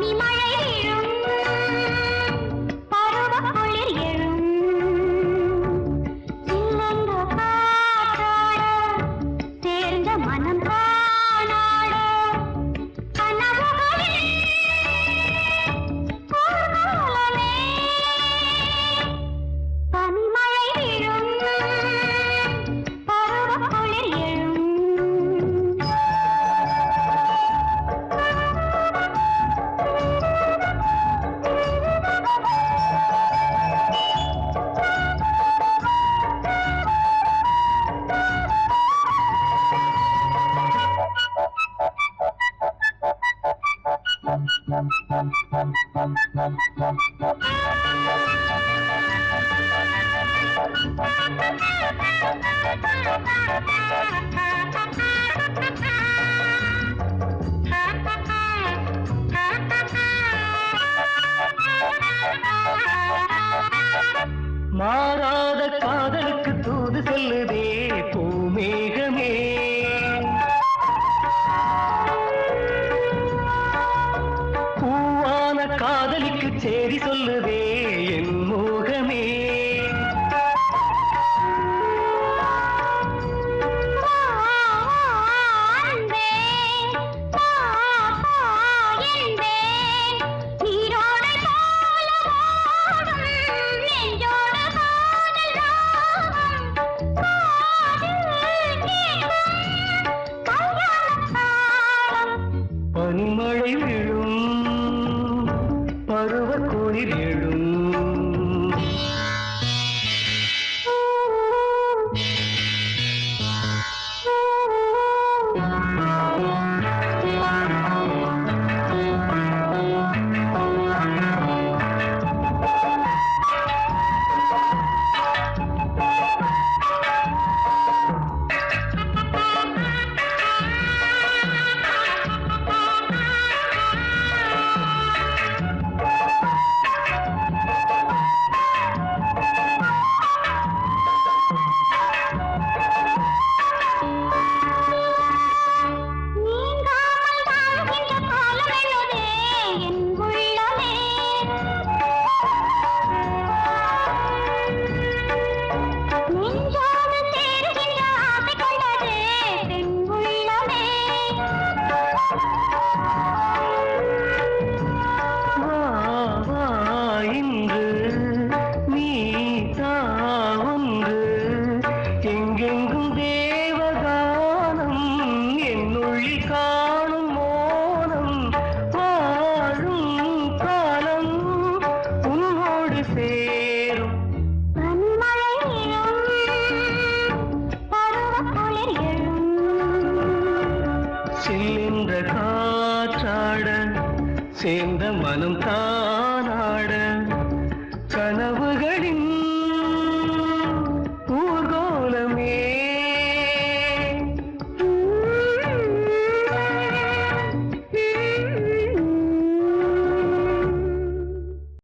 mommy, my மாறாத காதலுக்கு தூது செல்லுதே பூமேகமே. பூவான காதலிக்கு சேரி சொல்லுதே என் மோகமே. விழும் பருவ குளிர் எழும் என்ற காற்றாட சேர்ந்த மனம் தானாட கனவுகளின்